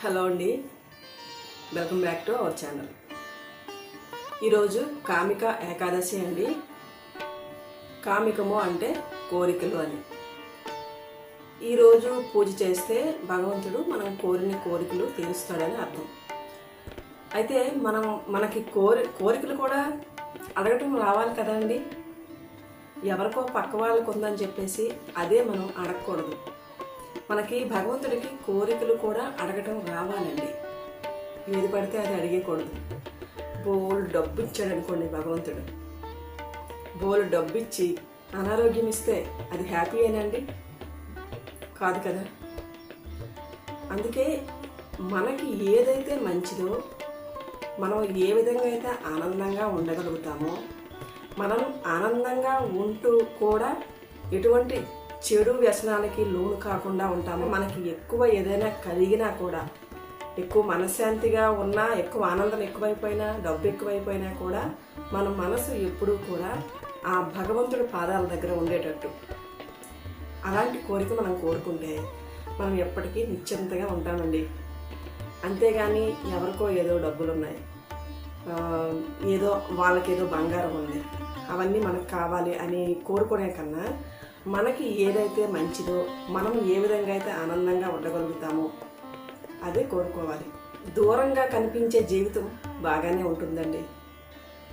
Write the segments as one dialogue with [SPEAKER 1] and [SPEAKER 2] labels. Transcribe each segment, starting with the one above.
[SPEAKER 1] Hello అండి. Welcome back to our channel. ఈరోజు కామిక ఏకాదశి అండి. కామికము అంటే కోరికలు అని. ఈరోజు పూజ చేస్తే భగవంతుడు మనం కోరిన కోరికలు తీరుస్తాడని అర్థం. అయితే మనం మనకి కోరి కోరికలు కూడా అడగటం రావాలి కదండి ఎవరికో పక్క వాళ్ళకు ఉందని చెప్పేసి అదే మనం అడగకూడదు. మనకి భగవంతుడికి కోరికలు కూడా అడగటం రావాలండి. ఏది పడితే అది అడిగకూడదు. బోల్ డబ్బు ఇచ్చాడు అనుకోండి భగవంతుడు. బోల్ డబ్బు ఇచ్చి అనారోగ్యం ఇస్తే అది హ్యాపీ అయినండి కాదు కదా. అందుకే మనకి ఏదైతే మంచిదో మనం ఏ విధంగా అయితే ఆనందంగా ఉండగలుగుతామో మనం ఆనందంగా ఉంటూ కూడా ఎటువంటి చెడు వ్యసనాలకి లోను కాకుండా ఉంటాము. మనకి ఎక్కువ ఏదైనా కలిగినా కూడా ఎక్కువ మనశ్శాంతిగా ఉన్నా ఎక్కువ ఆనందం ఎక్కువైపోయినా డబ్బు ఎక్కువైపోయినా కూడా మన మనసు ఎప్పుడూ కూడా ఆ భగవంతుడి పాదాల దగ్గర ఉండేటట్టు. అలాంటి కోరిక మనం కోరుకుంటే మనం ఎప్పటికీ నిశ్చింతగా ఉంటామండి. అంతేగాని ఎవరికో ఏదో డబ్బులు ఉన్నాయి ఏదో వాళ్ళకి ఏదో బంగారం ఉంది. అవన్నీ మనకు కావాలి అని కోరుకునే కన్నా మనకి ఏదైతే మంచిదో మనం ఏ విధంగా అయితే ఆనందంగా ఉండగలుగుతామో అదే కోరుకోవాలి. దూరంగా కనిపించే జీవితం బాగానే ఉంటుందండి.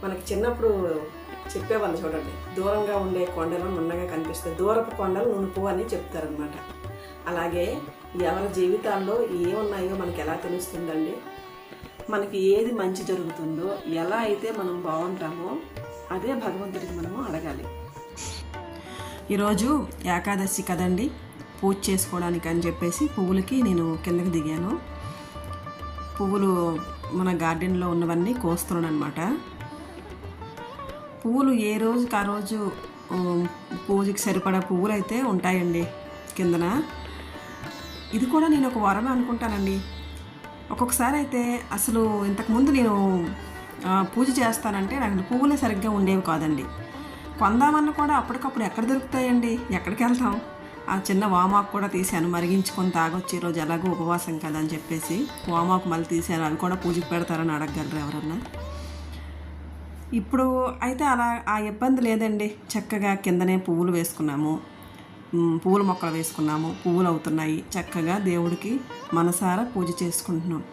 [SPEAKER 1] మనకి చిన్నప్పుడు చెప్పేవాళ్ళు చూడండి దూరంగా ఉండే కొండలు నున్నగా కనిపిస్తాయి. దూరపు కొండలు నునుపు అని చెప్తారనమాట అలాగే ఎవరి జీవితాల్లో ఏమున్నాయో మనకి ఎలా తెలుస్తుందండి? మనకి ఏది మంచి జరుగుతుందో ఎలా అయితే మనం బాగుంటామో అదే భగవంతుడికి మనము అడగాలి. ఈరోజు ఏకాదశి కదండి. పూజ చేసుకోవడానికి అని చెప్పేసి పువ్వులకి నేను కిందకి దిగాను. పువ్వులు మన గార్డెన్లో ఉన్నవన్నీ కోస్తున్నాను అనమాట పువ్వులు ఏ రోజుకి ఆ రోజు పూజకి సరిపడా పువ్వులు అయితే ఉంటాయండి కిందన. ఇది కూడా నేను ఒక వరమే అనుకుంటానండి. ఒక్కొక్కసారి అయితే అసలు ఇంతకుముందు నేను పూజ చేస్తానంటే నాకు పువ్వులే సరిగ్గా ఉండేవి కాదండి. కొందామన్న కూడా అప్పటికప్పుడు ఎక్కడ దొరుకుతాయండి? ఎక్కడికి వెళ్తాం? ఆ చిన్న వామాకు కూడా తీశాను మరిగించుకొని తాగొచ్చి ఈరోజు ఎలాగో ఉపవాసం కదా అని చెప్పేసి వామాకు మళ్ళీ తీశాను అవి కూడా పూజకు పెడతారని అడగగలరు ఎవరన్నా? ఇప్పుడు అయితే అలా ఆ ఇబ్బంది లేదండి. చక్కగా కిందనే పువ్వులు వేసుకున్నాము. పువ్వుల మొక్కలు వేసుకున్నాము. పువ్వులు అవుతున్నాయి. చక్కగా దేవుడికి మనసారా పూజ చేసుకుంటున్నాం.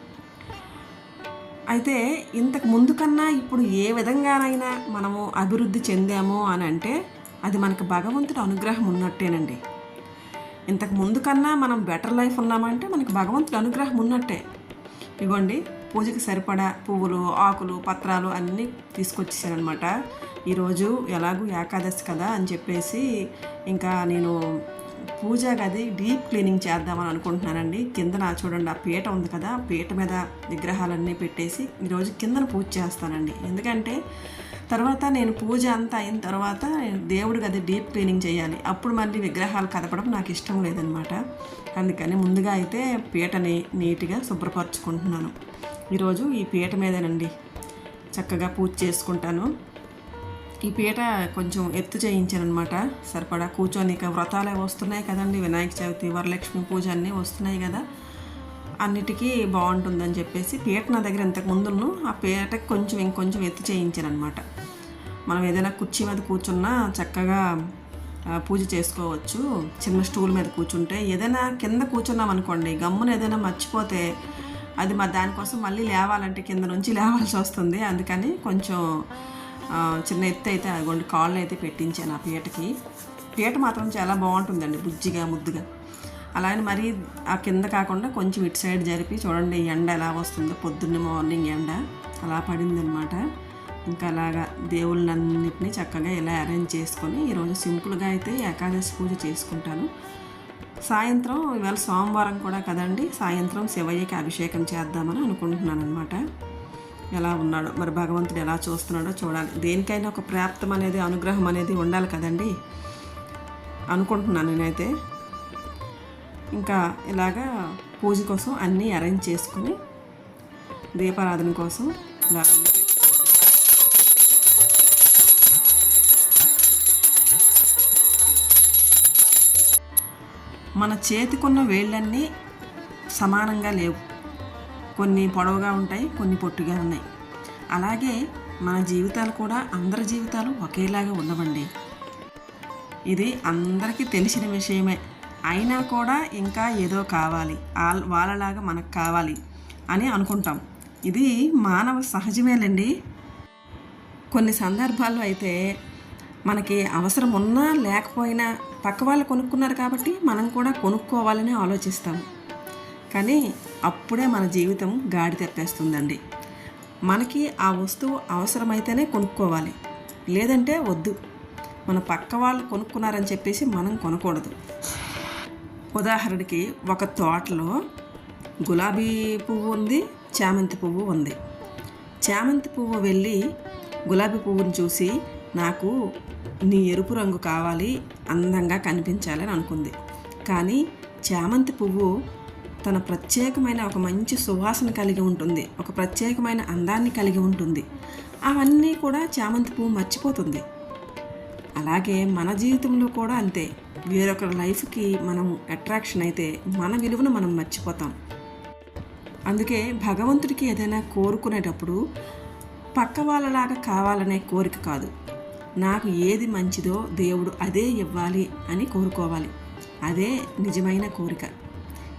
[SPEAKER 1] అయితే ఇంతకు ముందు కన్నా ఇప్పుడు ఏ విధంగానైనా మనము అభివృద్ధి చెందాము అని అంటే అది మనకు భగవంతుడి అనుగ్రహం ఉన్నట్టేనండి. ఇంతకు ముందు కన్నా మనం బెటర్ లైఫ్ ఉన్నామంటే మనకు భగవంతుడి అనుగ్రహం ఉన్నట్టే. ఇవ్వండి పూజకి సరిపడా పువ్వులు ఆకులు పత్రాలు అన్నీ తీసుకొచ్చేసానమాట ఈరోజు ఎలాగూ ఏకాదశి కదా అని చెప్పేసి ఇంకా నేను పూజ గది డీప్ క్లీనింగ్ చేద్దామని అనుకుంటున్నానండి. కిందన చూడండి ఆ పీట ఉంది కదా పీట మీద విగ్రహాలన్నీ పెట్టేసి ఈరోజు కిందన పూజ చేస్తానండి. ఎందుకంటే తర్వాత నేను పూజ అంతా అయిన తర్వాత దేవుడి గది డీప్ క్లీనింగ్ చేయాలి. అప్పుడు మళ్ళీ విగ్రహాలు కదపడం నాకు ఇష్టం లేదనమాట. అందుకని ముందుగా అయితే పీటని నీట్గా శుభ్రపరచుకుంటున్నాను. ఈరోజు ఈ పీట మీదేనండి. చక్కగా పూజ చేసుకుంటాను. ఈ పీట కొంచెం ఎత్తు చేయించానమాట సరిపడా కూర్చొని ఇక వ్రతాలే వస్తున్నాయి కదండి. వినాయక చవితి వరలక్ష్మి పూజ అన్నీ వస్తున్నాయి కదా. అన్నిటికీ బాగుంటుందని చెప్పేసి పీట నా దగ్గర ఇంతకు ముందును ఆ పీటకి కొంచెం ఇంకొంచెం ఎత్తు చేయించానమాట మనం ఏదైనా కుర్చీ మీద కూర్చున్నా చక్కగా పూజ చేసుకోవచ్చు. చిన్న స్టూల్ మీద కూర్చుంటే ఏదైనా కింద కూర్చున్నాం అనుకోండి గమ్మున ఏదైనా మర్చిపోతే అది మా దానికోసం మళ్ళీ లేవాలంటే కింద నుంచి లేవాల్సి వస్తుంది. అందుకని కొంచెం చిన్న ఎత్తు అయితే అదిగోండి కాళ్ళు అయితే పెట్టించాను ఆ పీటకి. పీట మాత్రం చాలా బాగుంటుందండి బుజ్జిగా ముద్దుగా. అలాగే మరి ఆ కింద కాకుండా కొంచెం ఇటు సైడ్ జరిపి చూడండి ఎండ ఎలా వస్తుందో పొద్దున్నే మార్నింగ్ ఎండ అలా పడిందనమాట ఇంకా అలాగా దేవుళ్ళన్నింటినీ చక్కగా ఇలా అరేంజ్ చేసుకొని ఈరోజు సింపుల్గా అయితే ఏకాదశి పూజ చేసుకుంటాను. సాయంత్రం ఇవాళ సోమవారం కూడా కదండి సాయంత్రం శివయ్యకి అభిషేకం చేద్దామని అనుకుంటున్నాను అనమాట ఎలా ఉన్నాడో మరి భగవంతుడు ఎలా చూస్తున్నాడో చూడాలి. దేనికైనా ఒక ప్రాప్తం అనేది అనుగ్రహం అనేది ఉండాలి కదండి? అనుకుంటున్నాను నేనైతే. ఇంకా ఇలాగా పూజ కోసం అన్నీ అరేంజ్ చేసుకుని దీపారాధన కోసం ఇలా మన చేతికున్న వేళ్ళన్నీ సమానంగా లేవు. కొన్ని పొడవుగా ఉంటాయి కొన్ని పొట్టిగా ఉన్నాయి. అలాగే మన జీవితాలు కూడా అందరి జీవితాలు ఒకేలాగా ఉండవండి. ఇది అందరికీ తెలిసిన విషయమే. అయినా కూడా ఇంకా ఏదో కావాలి వాళ్ళలాగా మనకు కావాలి అని అనుకుంటాం. ఇది మానవ సహజమేనండి. కొన్ని సందర్భాల్లో అయితే మనకి అవసరం ఉన్నా లేకపోయినా పక్క వాళ్ళు కొనుక్కున్నారు కాబట్టి మనం కూడా కొనుక్కోవాలని ఆలోచిస్తాము కానీ అప్పుడే మన జీవితం గాడి తెప్పేస్తుందండి. మనకి ఆ వస్తువు అవసరమైతేనే కొనుక్కోవాలి. లేదంటే వద్దు. మన పక్క వాళ్ళు కొనుక్కున్నారని చెప్పేసి మనం కొనకూడదు. ఉదాహరణకి ఒక తోటలో గులాబీ పువ్వు ఉంది చామంతి పువ్వు ఉంది. చామంతి పువ్వు వెళ్ళి గులాబీ పువ్వుని చూసి నాకు నీ ఎరుపు రంగు కావాలి అందంగా కనిపించాలని అనుకుంది. కానీ చామంతి పువ్వు తన ప్రత్యేకమైన ఒక మంచి సువాసన కలిగి ఉంటుంది ఒక ప్రత్యేకమైన అందాన్ని కలిగి ఉంటుంది. అవన్నీ కూడా చామంతి పువ్వు మర్చిపోతుంది. అలాగే మన జీవితంలో కూడా అంతే. వేరొకరి లైఫ్కి మనం అట్రాక్షన్ అయితే మన విలువను మనం మర్చిపోతాం. అందుకే భగవంతుడికి ఏదైనా కోరుకునేటప్పుడు పక్క వాళ్ళలాగా కావాలనే కోరిక కాదు. నాకు ఏది మంచిదో దేవుడు అదే ఇవ్వాలి అని కోరుకోవాలి. అదే నిజమైన కోరిక.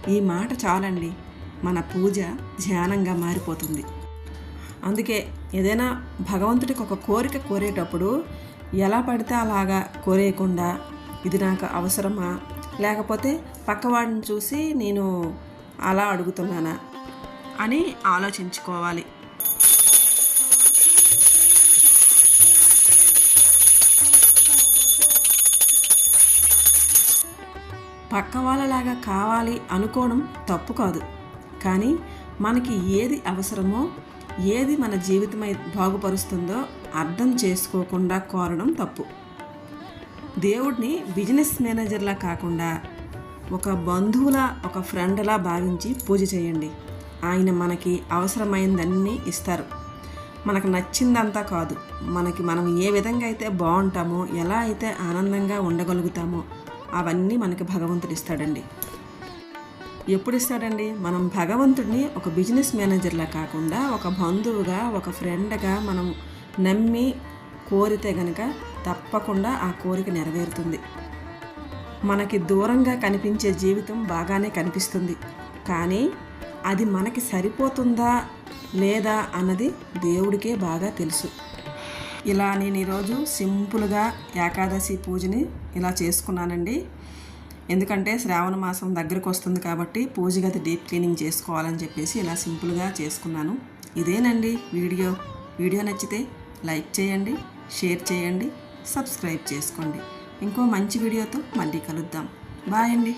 [SPEAKER 1] ఈ మాట చాలండి. మన పూజ ధ్యానంగా మారిపోతుంది. అందుకే ఏదైనా భగవంతుడికి ఒక కోరిక కోరేటప్పుడు ఎలా పడితే అలాగా కోరేయకుండా ఇది నాకు అవసరమా? లేకపోతే పక్కవాడిని చూసి నేను అలా అడుగుతున్నానా? అని ఆలోచించుకోవాలి. పక్క వాళ్ళలాగా కావాలి అనుకోవడం తప్పు కాదు. కానీ మనకి ఏది అవసరమో ఏది మన జీవితమై బాగుపరుస్తుందో అర్థం చేసుకోకుండా కోరడం తప్పు. దేవుడిని బిజినెస్ మేనేజర్లా కాకుండా ఒక బంధువులా ఒక ఫ్రెండ్లా భావించి పూజ చేయండి. ఆయన మనకి అవసరమైందన్నీ ఇస్తారు. మనకు నచ్చిందంతా కాదు. మనకి మనం ఏ విధంగా అయితే బాగుంటామో ఎలా అయితే ఆనందంగా ఉండగలుగుతామో అవన్నీ మనకి భగవంతుడు ఇస్తాడండి. ఎప్పుడు ఇస్తాడండి? మనం భగవంతుడిని ఒక బిజినెస్ మేనేజర్లా కాకుండా ఒక బంధువుగా ఒక ఫ్రెండ్గా మనం నమ్మి కోరితే గనక తప్పకుండా ఆ కోరిక నెరవేరుతుంది. మనకి దూరంగా కనిపించే జీవితం బాగానే కనిపిస్తుంది. కానీ అది మనకి సరిపోతుందా లేదా అన్నది దేవుడికే బాగా తెలుసు. ఇలా నేను ఈరోజు సింపుల్గా ఏకాదశి పూజని ఇలా చేసుకున్నానండి. ఎందుకంటే శ్రావణ మాసం దగ్గరకు వస్తుంది కాబట్టి పూజ గది డీప్ క్లీనింగ్ చేసుకోవాలని చెప్పేసి ఇలా సింపుల్గా చేసుకున్నాను. ఇదేనండి వీడియో. వీడియో నచ్చితే లైక్ చేయండి షేర్ చేయండి సబ్స్క్రైబ్ చేసుకోండి. ఇంకో మంచి వీడియోతో మళ్ళీ కలుద్దాం. బాయ్ అండి.